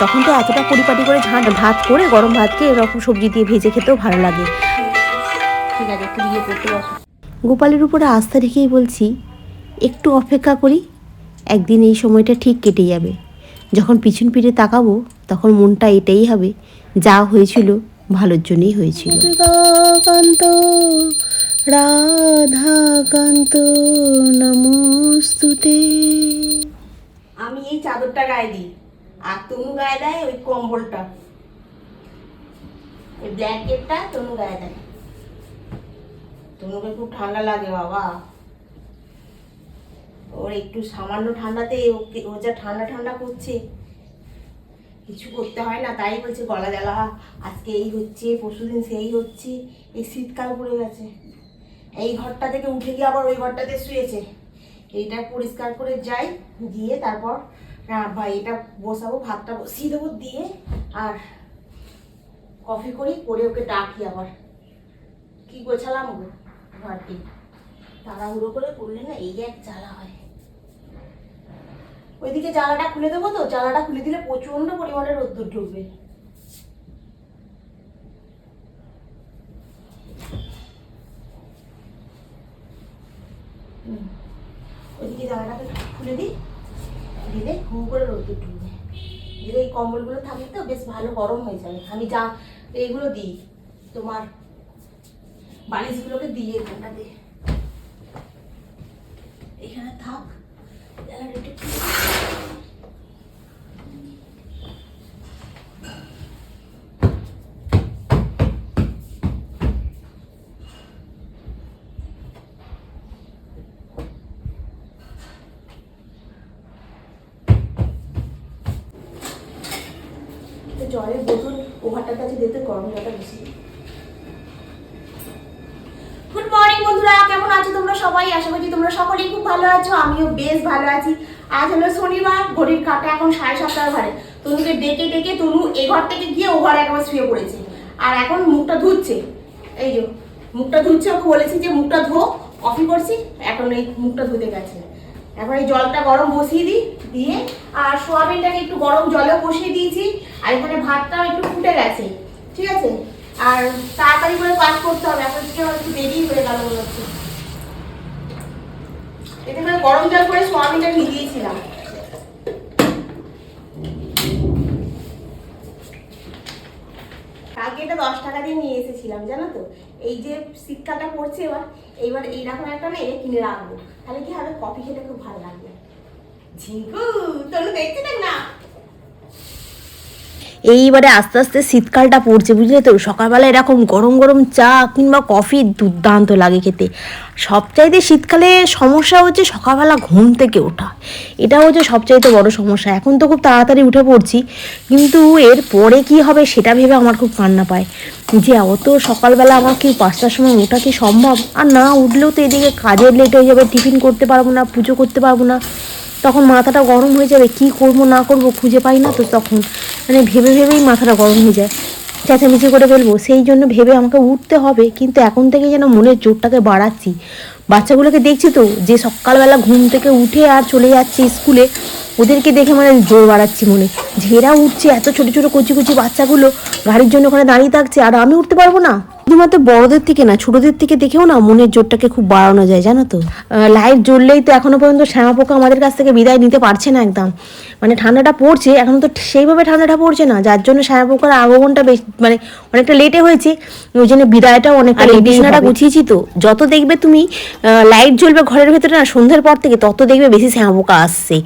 তখন তো এতটা পরিপাটি করে ঝাঁট ভাত করে গরম ভাতকে এরকম সবজি দিয়ে ভেজে খেতেও ভালো লাগে। ইয়ে গোপালের উপরে আস্থা রেখেই বলছি একটু অপেক্ষা করি একদিন এই সময়টা ঠিক কেটে যাবে। যখন পিছন ফিরে তাকাবো তখন মনটা এটাই হবে যা হয়েছিল ভালোর জন্যই হয়েছিল। কান্ত রাধাকান্ত নমস্তুতে। আমি এই চাদরটা গায়ে দিই। আর তনু গায়ে দেয় ওই কম্বলটা। ওই ব্ল্যাঙ্কেটটা তনু গায়ে দেয়। তনুকে খুব ঠান্ডা লাগে বাবা। ওর একটু সামান্য ঠান্ডাতে ওকে ও যা ঠান্ডা ঠান্ডা করছে। কিছু করতে হয় না, তাই বলছে গলা জ্বালা। আজকে এই হচ্ছে পরশুদিন সেই হচ্ছে, এই শীতকাল পড়ে গেছে। এই ঘরটা থেকে উঠে গিয়ে আবার ওই ঘরটাতে শুয়েছে। এইটা পরিষ্কার করে যাই দিয়ে তারপর ভাই, এটা বসাবো, ভাতটা বসিয়ে দেবো দিয়ে আর কফি করি, করে ওকে ডাকি আবার। কি গোছালাম গো ঘরটি? তাড়াহুড়ো করে করলে না এই এক জ্বালা হয়। ওইদিকে জ্বালাটা খুলে দেবো তো? জ্বালাটা খুলে দিলে প্রচণ্ড পরিমাণে রোদ্দুর ঢুকবে। ওইদিকে জায়গাটাকে খুলে দিই। দিলে হু করে রোদ্দুর ঢুকবে। দিলে এই কম্বলগুলো থাকলে তো বেশ ভালো গরম হয়ে যাবে। আমি যা এইগুলো দিই, তোমার বালিশগুলোকে দিয়ে এখানটাতে এখানে থাক। জলের বোতল ওভারটার কাছে দিতে গরম জলটা বেশি গুড মর্নিং বন্ধুরা, কেমন আছো তোমরা সবাই? আশা করছি তোমরা সকলেই খুব ভালো আছো, আমিও বেশ ভালো আছি। আজ হলো শনিবার, ঘড়ির কাটা এখন সাড়ে সাতটার ঘরে। তনুকে ডেকে ডেকে তনু ঘর থেকে গিয়ে ও ঘরে একবার শুয়ে পড়েছে। আর এখন মুখটা ধুচ্ছে। এই যে, মুখটা ধুচ্ছে, ওকে বলেছি যে মুখটা ধো কফি করছি, এখন এই মুখটা ধুতে গেছে। এখন এই জলটা গরম বসিয়ে দিই, দিয়ে আর সোয়াবিনটাকে একটু গরম জলেও বসিয়ে দিয়েছি। এখানে ভাতটাও একটু ফুটে গেছে, ঠিক আছে? আর তাড়াতাড়ি করে কাজ করতে হবে, এখন থেকে একটু দেরি হয়ে গেল মনে হচ্ছে। এতে করে গরম জল করে সোয়াবিনটা ভিজিয়েছিলাম কালকে এটা দশ টাকা দিয়ে নিয়ে এসেছিলাম, জানো তো? এই যে শীতকালটা পড়ছে এবার, এইবার এইরকম একটা না এনে কিনে রাখব। তাহলে কি হবে? কফি খেতে খুব ভালো লাগবে। ঝিঙ্কু তনু দেখতে দেখ না। এইবারে আস্তে আস্তে শীতকালটা পড়ছে, বুঝলে তো? সকালবেলা এরকম গরম গরম চা কিংবা কফি দুর্দান্ত লাগে খেতে। সবচাইতে শীতকালে সমস্যা হচ্ছে সকালবেলা ঘুম থেকে ওঠা। এটা হচ্ছে সবচাইতে বড় সমস্যা। এখন তো খুব তাড়াতাড়ি উঠে পড়ছি, কিন্তু এর পরে কি হবে সেটা ভেবে আমার খুব কান্না পায়। যে অত সকালবেলা আমার কি পাঁচটার সময় ওঠা কি সম্ভব? আর না উঠলেও তো এদিকে কাজের লেট হয়ে যাবে, টিফিন করতে পারব না, পুজো করতে পারব না। তখন মাথাটা গরম হয়ে যাবে, কি করব না করব খুঁজে পাই না তো তখন। মানে ভেবে ভেবেই মাথাটা গরম হয়ে যায়। চেঁচামেচি করে ফেলব সেই জন্য ভেবে আমাকে উঠতে হবে, কিন্তু এখন থেকে যেন মনের জোরটাকে বাড়াচ্ছি। বাচ্চাগুলোকে দেখছি তো, যে সকালবেলা ঘুম থেকে উঠে আর চলে যাচ্ছে স্কুলে, ওদেরকে দেখে মানে জোর বাড়াচ্ছি মনে। ঝেরা উঠছে, এত ছোট ছোট কচি কচি বাচ্চাগুলো, গাড়ির জন্য ওখানে দাঁড়িয়ে থাকছে, আর আমি উঠতে পারব না। শুধুমাত্র বড়দের থেকে না, ছোটদের থেকে দেখেও না মনের জোরটাকে খুব বাড়ানো যায়, জানো তো? লাইট জ্বললেই তো এখনও পর্যন্ত শ্যামা পোকা আমাদের কাছ থেকে বিদায় নিতে পারছে না একদম। মানে ঠান্ডাটা পড়ছে এখন তো সেইভাবে ঠান্ডাটা পড়ছে না যার জন্য শ্যামা পোকার আগমনটা বেশ মানে অনেকটা লেটে হয়েছে ওই জন্য বিদায়টাও অনেকটা বিছানাটা গুছিয়েছি তো যত দেখবে তুমি লাইট জ্বলবে ঘরের ভেতরে না সন্ধ্যের পর থেকে তত দেখবে বেশি শ্যামা পোকা আসছে।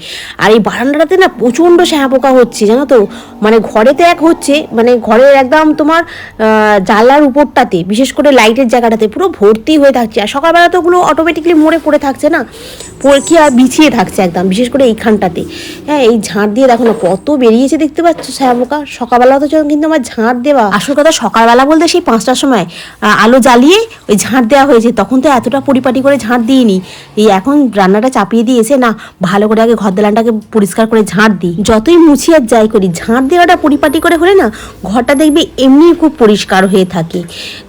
আর এই বারান্দাটাতে না প্রচণ্ড শ্যামা পোকা হচ্ছে জানো তো? মানে ঘরেতে এক হচ্ছে মানে ঘরের একদম তোমার আহ, জানলার উপরটাতে বিশেষ করে লাইটের জায়গাটাতে পুরো ভর্তি হয়ে থাকছে। আর সকালবেলা তো ওগুলো অটোমেটিকলি মরে পড়ে থাকছে না পড়ে কি আর বিছিয়ে থাকছে একদম বিশেষ করে এইখানটাতে। হ্যাঁ এই ঝাঁট দিয়ে দেখো না, কত বেরিয়েছে দেখতে পাচ্ছ ছায়া পোকা সকালবেলা তো কিন্তু আমার ঝাঁট দেওয়া। আসল কথা সকালবেলা বলতে সেই পাঁচটার সময় আলো জ্বালিয়ে ওই ঝাঁট দেওয়া হয়েছে, তখন তো এতটা পরিপাটি করে ঝাঁট দিইনি। এই এখন রান্নাটা চাপিয়ে দিয়ে এসে না, ভালো করে আগে ঘর দালানটাকে পরিষ্কার করে ঝাঁট দিই। যতই মুছি আর যাই করি, ঝাঁট দেওয়াটা পরিপাটি করে হলে না, ঘরটা দেখবে এমনি খুব পরিষ্কার হয়ে থাকে।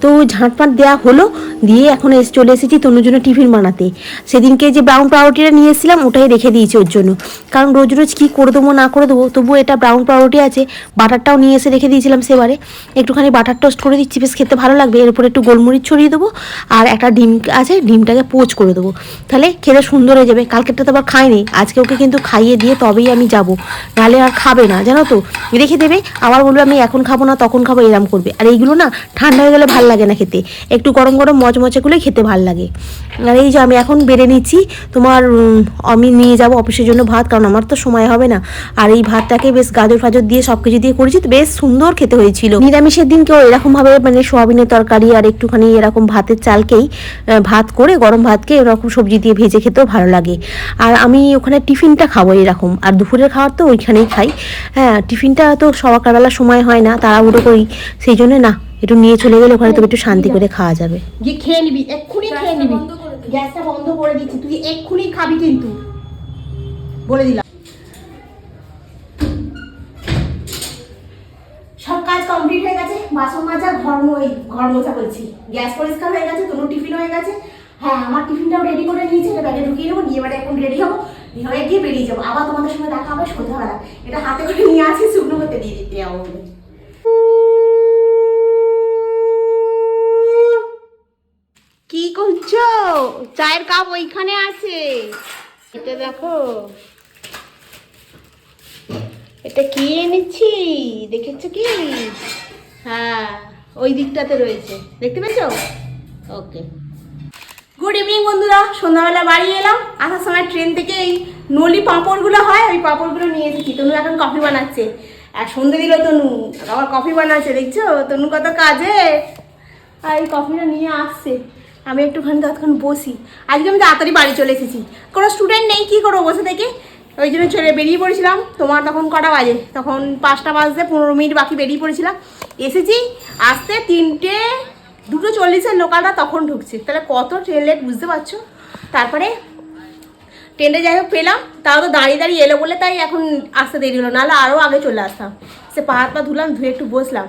তো ঝাঁটপাট দেওয়া হলো, দিয়ে এখন এসে, চলে এসেছি তনুর জন্য টিফিন বানাতে। সেদিনকে যে ব্রাউন পাউরুটিটা নিয়ে এসেছিলাম, ওটাই রেখে দিয়েছি ওর জন্য। কারণ রোজ রোজ কী করে দেবো, না করে দেবো, তবুও এটা ব্রাউন পাউরুটি আছে, বাটারটাও নিয়ে এসে রেখে দিয়েছিলাম সেবারে। একটুখানি বাটার টোস্ট করে দিচ্ছি, বেশ খেতে ভালো লাগবে। এর উপরে একটু গোলমরিচ ছড়িয়ে দেবো, আর একটা ডিম আছে, ডিমটাকে পোচ করে দেবো। তাহলে খেতে সুন্দর হয়ে যাবে, কালকেরটা তো আবার খাইনি, আজকে ওকে কিন্তু খাইয়ে দিয়ে তবেই আমি যাব। নাহলে আর খাবে না, জানো তো? রেখে দেবে, আবার বলবে আমি এখন খাব না, তখন খাব, এরম করবে। আর এইগুলো না, ঠান্ডা হয়ে গেলে ভালো লাগে না খেতে। একটু গরম গরম মচমচেগুলো খেতে ভালো লাগে। আর এই যে আমি এখন বেড়ে নিচ্ছি, তোমার আমি নিয়ে যাব অফিসের জন্য ভাত, কারণ আমার তো সময় হবে না। আর এই ভাতটাকে বেশ গাজর ফাজর দিয়ে সব কিছু দিয়ে করেছি তো বেশ সুন্দর খেতে হয়েছিল। নিরামিষের দিন দিনকেও এরকমভাবে মানে সোয়াবিনের তরকারি আর একটুখানি এরকম ভাতের চালকেই ভাত করে গরম ভাতকে এরকম সবজি দিয়ে ভেজে খেতেও ভালো লাগে। আর আমি ওখানে টিফিনটা খাব এরকম আর দুপুরের খাবার তো ওইখানেই খাই। হ্যাঁ টিফিনটা তো সকালবেলা সময় হয় না তাড়াহুড়ো করি সেই জন্য না একটু নিয়ে চলে গেলে ওখানে তো একটু শান্তি করে খাওয়া যাবে। গিয়ে খেয়ে নিবি এক্ষুনি খেয়ে নিবি। গ্যাসটা বন্ধ করে দিচ্ছি তুই এক্ষুনি খাবি কিন্তু। বলে দিলাম। ওই ঘর মোছা করছি। গ্যাস পরিষ্কার হয়ে গেছে কোনো টিফিন হয়ে গেছে। হ্যাঁ আমার টিফিনটাও রেডি করে নিয়েছি, এটা ব্যাগে ঢুকিয়ে নেব, নিয়ে এবারে এখন রেডি হব হয়ে গিয়ে বেরিয়ে যাব। আবার তোমাদের সঙ্গে দেখা হবে সন্ধ্যাবেলা। এটা হাতে করে নিয়ে আসি শুকনো করতে দিয়ে দিতে যাব কি করছ? চায়ের কাপ ওইখানে আছে। এটা দেখো। এটা কি এনেছি? দেখেছ কি? হ্যাঁ। ওই দিকটাতে রয়েছে। দেখতে পেয়েছ? ওকে গুড ইভিনিং বন্ধুরা। সন্ধ্যাবেলা বাড়ি এলাম। আসার সময় ট্রেন থেকে এই নলি পাঁপড়গুলো হয়, ওই পাঁপড়গুলো নিয়ে এসেছি। তনু এখন কফি বানাচ্ছে। আর সন্ধে দিল তনু। আবার কফি বানাচ্ছে, দেখছ? তনু কত কাজে। আর এই কফিটা নিয়ে আসছে। আমি একটুখানি ততক্ষণ বসি। আজকে আমি তাড়াতাড়ি বাড়ি চলে এসেছি। কোনো স্টুডেন্ট নেই, কী করব বসে থেকে? ওই জন্য চলে বেরিয়ে পড়েছিলাম। তোমার তখন কটা বাজে? তখন পাঁচটা বাজতে পনেরো মিনিট বাকি বেরিয়ে পড়েছিলাম। এসেছি, আসতে তিনটে দুটো চল্লিশের লোকালটা তখন ঢুকছে। তাহলে কত ট্রেন লেট বুঝতে পারছ? তারপরে ট্রেনটা যাই হোক পেলাম। তাও তো দাঁড়িয়ে দাঁড়িয়ে এলো বলে তাই এখন আসতে দেরি হলো। নাহলে আরও আগে চলে আসতাম। সে পা হাত পা ধুলাম, ধুয়ে একটু বসলাম।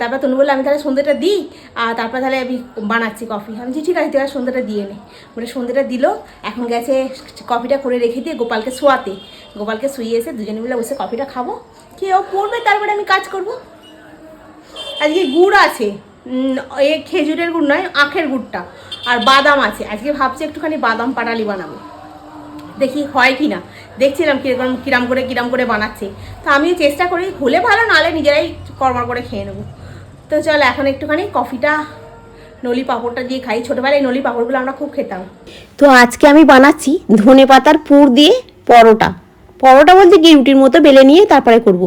তারপর তনু বলল, আমি তাহলে সন্ধ্যেটা দিই, আর তারপর তাহলে আমি বানাচ্ছি কফি আমি যে ঠিক আছে আর সন্ধ্যেটা দিয়ে নে। বলে সন্ধ্যেটা দিল, এখন গেছে কফিটা করে রেখে দিয়ে গোপালকে শোয়াতে। গোপালকে শুয়ে এসে দুজনে মিলে বসে কফিটা খাব। খেয়ে ও পড়বে তারপরে আমি কাজ করব? আজকে গুড় আছে এ খেজুরের গুড় নয়, আখের গুড়টা, আর বাদাম আছে। আজকে ভাবছি একটুখানি বাদাম পাটালি বানাবো। দেখি হয় কি না দেখছিলাম কীরকম, কিরাম করে কিরাম করে বানাচ্ছে। তো আমিও চেষ্টা করি, হলে ভালো নাহলে নিজেরাই কর্মর করে খেয়ে নেব। তো চল, এখন একটুখানি কফিটা, নলি পাঁপড়টা দিয়ে খাই। ছোটোবেলায় নলি পাঁপড়গুলো আমরা খুব খেতাম। তো আজকে আমি বানাচ্ছি ধনে পাতার পুর দিয়ে পরোটা। পরোটা বলতে কি, রুটির মতো বেলে নিয়ে তারপরে করব।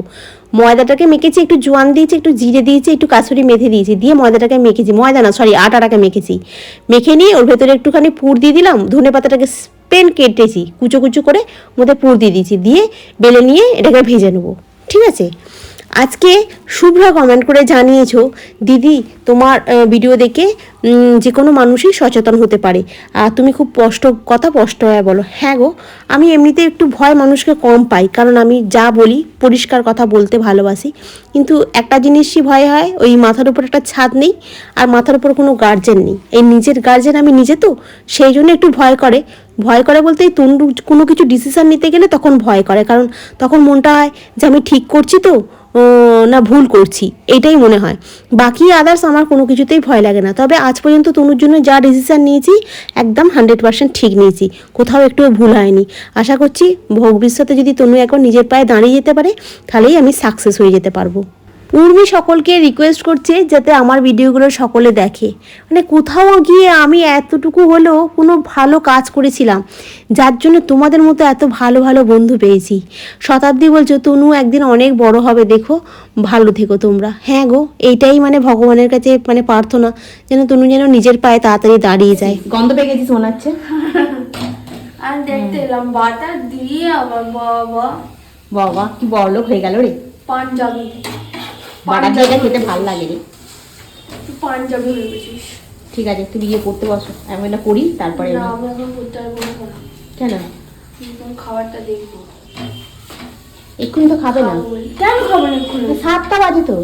ময়দাটাকে মেখেছি, একটু জোয়ান দিয়েছি, একটু জিরে দিয়েছি, একটু কাসুরি মেথি দিয়েছি। দিয়ে ময়দাটাকে মেখেছি। ময়দা না সরি আটাটাকে মেখেছি। মেখে নিয়ে ওর ভেতরে একটুখানি পুর দিয়ে দিলাম। ধনে পাতাটাকে পেন কেটেছি, কুচো কুচো করে মধ্যে পুর দিয়ে দিয়েছি। দিয়ে বেলে নিয়ে এটাকে ভেজে নেব। ঠিক আছে? আজকে শুভ্রা কমেন্ট করে জানিয়েছো, দিদি তোমার ভিডিও দেখে যে কোনো মানুষই সচেতন হতে পারে। আর তুমি খুব স্পষ্ট, কথা স্পষ্ট হয়ে বলো হ্যাঁ গো, আমি এমনিতে একটু ভয় মানুষকে কম পাই, কারণ আমি যা বলি, পরিষ্কার কথা বলতে ভালোবাসি। কিন্তু একটা জিনিসই ভয় হয়, ওই মাথার উপর একটা ছাদ নেই, আর মাথার উপর কোনো গার্জেন নেই। এই নিজের গার্জেন আমি নিজে তো, সেই জন্য একটু ভয় করে। ভয় করে বলতে তন্ডু, কোনো কিছু ডিসিশান নিতে গেলে তখন ভয় করে, কারণ তখন মনটা হয় যে আমি ঠিক করছি তো না, ভুল করছি। এটাই মনে হয়। বাকি আদার্স আমার কোনো কিছুতেই ভয় লাগে না। তবে আজ পর্যন্ত তনুর জন্য যা ডিসিশান নিয়েছি, একদম হান্ড্রেড পার্সেন্ট ঠিক নিয়েছি। কোথাও একটুও ভুল হয়নি। আশা করছি ভবিষ্যতে যদি তনু এখন নিজের পায়ে দাঁড়িয়ে যেতে পারে, তাহলেই আমি সাকসেস হয়ে যেতে পারব। উর্মি সকলকে রিকোয়েস্ট করছে যাতে আমার ভিডিওগুলো সকলে দেখে। মানে কোথাও গিয়ে আমি এতটুকু হলেও কোনো ভালো কাজ করেছিলাম যার জন্য তোমাদের মতো এত ভালো ভালো বন্ধু পেয়েছি। শতাব্দী বলছো তনু একদিন অনেক বড় হবে দেখো ভালো থেকো তোমরা। হ্যাঁ গো এইটাই মানে ভগবানের কাছে মানে প্রার্থনা যেন তনু যেন নিজের পায়ে তাড়াতাড়ি দাঁড়িয়ে যায়। গন্ধ পেয়ে গেছিস মনে হচ্ছে? আর দেখতে এলাম বাটা দিয়ে আবার বাবা। বাবা কি বড় লোক হয়ে গেল রে। পাঞ্জাবি বাটা দিয়ে এটা খেতে ভালো লাগে রে পাঞ্জাবি ঠিক আছে তুই গিয়ে পড়তে বসো। আমি এটা করি তারপরে কেন? খাবারটা দেখব। এক্ষুনি তো খাবে না। কেন খাব না এক্ষুনি? সাতটা বাজে তো।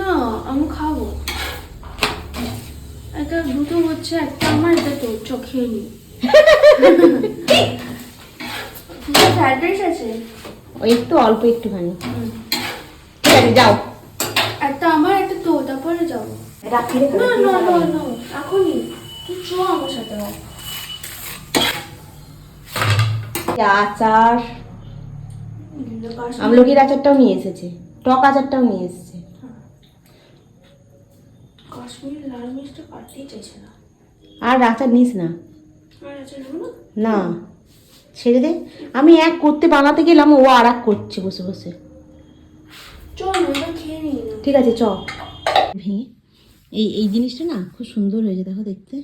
না আমি খাব। এটা দুটো হচ্ছে একটা আমার এটা তোর চোখে নি। ফ্রাইড রাইস আছে? ওই একটু অল্প একটুখানি। ঠিক আছে যাও একটা আমার একটা তোর তারপরে যাব রাখি না না না না। এখনই। তুই চ আমার সাথে। আচার। আমলকির আচারটাও নিয়ে এসেছে। টক আচারটাও নিয়ে এসেছে। কাশ্মীর লাল মিষ্টি কাটতেই চাইছে না। আর আচার নিস না। না? ছেড়ে দে। আমি এক করতে বানাতে গেলাম ও আর এক করছে বসে বসে। চল ঠিক আছে চ। ভেঙে এই এই জিনিসটা না খুব সুন্দর হয়েছে দেখো দেখতে।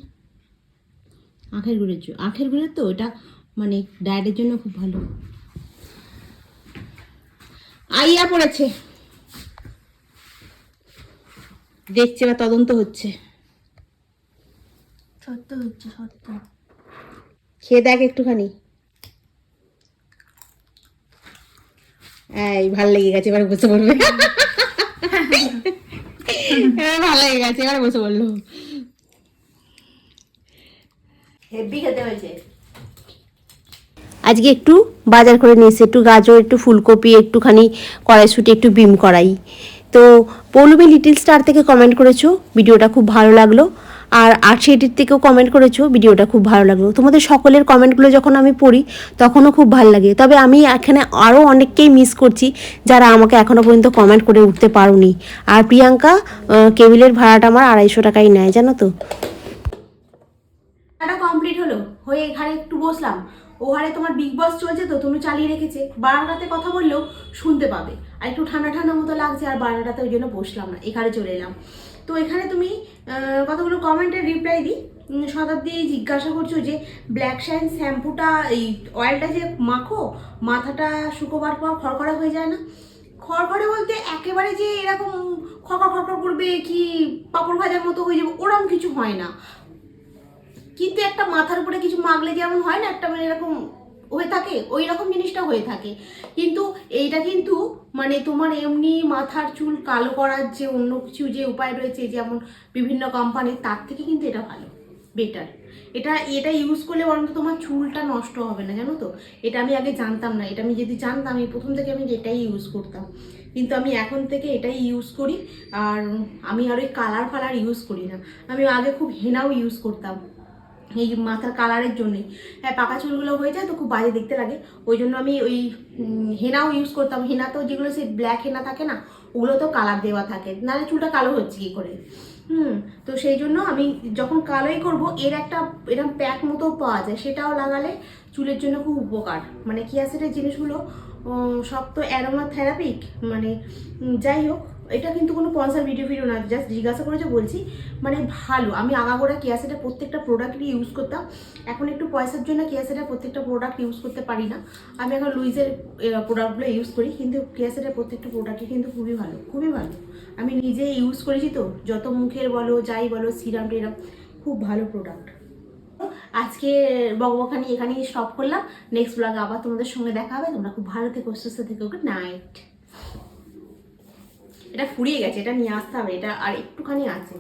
আখের গুড়ের আখের গুড়ের তো এটা মানে ডায়েটের জন্য খুব ভালো। আইয়া পড়েছে। দেখছে বা তদন্ত হচ্ছে। সত্য হচ্ছে সত্য। খেয়ে দেখ একটুখানি। এই ভালো লেগে গেছে এবার বসে পড়বে এবার ভালো হয়ে গেছে এবার বসে বলল হেভি খেতে হয়েছে। আজকে একটু বাজার করে নিয়েছে একটু গাজর একটু ফুলকপি একটুখানি কড়াইশুটি একটু বিম করাই তো পৌলমী লিটিল স্টার থেকে কমেন্ট করেছ ভিডিওটা খুব ভালো লাগল। আর আরসিএটির থেকেও কমেন্ট করেছ, ভিডিওটা খুব ভালো লাগল। তোমাদের সকলের কমেন্টগুলো যখন আমি পড়ি, তখনও খুব ভালো লাগে। তবে আমি এখানে আরও অনেককেই মিস করছি, যারা আমাকে এখনও পর্যন্ত কমেন্ট করে উঠতে পারোনি। আর প্রিয়াঙ্কা কেবিলের ভাড়াটা আমার আড়াইশো টাকাই নেয়, জানো তো? কমপ্লিট হলো, হয়ে এখানে একটু বসলাম। ওখানে তোমার বিগ বস চলছে তো, তুমি চালিয়ে রেখেছে। বারান্দাতে কথা বললেও শুনতে পাবে। আর একটু ঠান্ডা ঠান্ডা মতো লাগছে, আর বারান্দাতে ওই জন্য বসলাম না এখানে চলে এলাম। তো এখানে তুমি কতগুলো কমেন্টের রিপ্লাই দিই। শতাব্দী জিজ্ঞাসা করছ যে ব্ল্যাক শাইন শ্যাম্পুটা, এই অয়েলটা যে মাখো, মাথাটা শুকোবার পর খড়খড়া হয়ে যায় না? খড়খড়ে বলতে একেবারে যে এরকম খড়খড় খড়খড় করবে কি পাপড় ভাজার মতো হয়ে যাবে, ওরম কিছু হয় না। কিন্তু একটা মাথার উপরে কিছু মাগলে যেমন হয় না, একটা মানে এরকম হয়ে থাকে ওই রকম জিনিসটা হয়ে থাকে। কিন্তু এইটা কিন্তু মানে তোমার এমনি মাথার চুল কালো করার যে অন্য কিছু যে উপায় রয়েছে, যেমন বিভিন্ন কোম্পানির তার থেকে কিন্তু এটা ভালো বেটার এটা এটা ইউজ করলে বরঞ্চ তোমার চুলটা নষ্ট হবে না, জানো তো? এটা আমি আগে জানতাম না, এটা আমি যদি জানতাম, এই প্রথম থেকে আমি এটাই ইউজ করতাম। কিন্তু আমি এখন থেকে এটাই ইউজ করি, আর আমি আর ওই কালার ফালার ইউজ করি না। আমি আগে খুব হেনাও ইউজ করতাম। এই মাথার কালারের জন্যই হ্যাঁ পাকা চুলগুলো হয়ে যায় তো খুব বাজে দেখতে লাগে। ওই জন্য আমি ওই হেনাও ইউজ করতাম। হেনা তো যেগুলো সেই ব্ল্যাক হেনা থাকে না ওগুলো তো কালার দেওয়া থাকে। নাহলে চুলটা কালো হচ্ছে কী করে? হুম তো সেই জন্য আমি যখন কালোই করব এর একটা এরকম প্যাক মতো পাওয়া যায়। সেটাও লাগালে চুলের জন্য খুব উপকার। মানে কিয়াসেটের জিনিসগুলো? উম, সব তো অ্যারোমা থেরাপিক মানে যাই হোক। এটা কিন্তু কোনো পন্সার ভিডিও ভিডিও না জাস্ট জিজ্ঞাসা করেছে বলছি মানে ভালো, আমি আগাগোড়া কেয়াসেটের প্রত্যেকটা প্রোডাক্টই ইউজ করতাম, এখন একটু পয়সার জন্য কেয়াসেটের প্রত্যেকটা প্রোডাক্ট ইউজ করতে পারি না, আমি এখন লুইজের প্রোডাক্টগুলো ইউজ করি, কিন্তু কেয়াসেটের প্রত্যেকটা প্রোডাক্টই কিন্তু খুবই ভালো খুবই ভালো, আমি নিজে ইউজ করেছি তো, যত মুখের বলো, যাই বলো সিরাম টিরাম, খুব ভালো প্রোডাক্ট আজকে বকবকানি এখানেই স্টপ করলাম নেক্সট ব্লগে আবার তোমাদের সঙ্গে দেখা হবে, তোমরা খুব ভালো থেকো, সুস্থ থেকো গুড নাইট এটা ফুরিয়ে গেছে এটা নিয়ে আসতে হবে এটা আর একটুখানি আছে।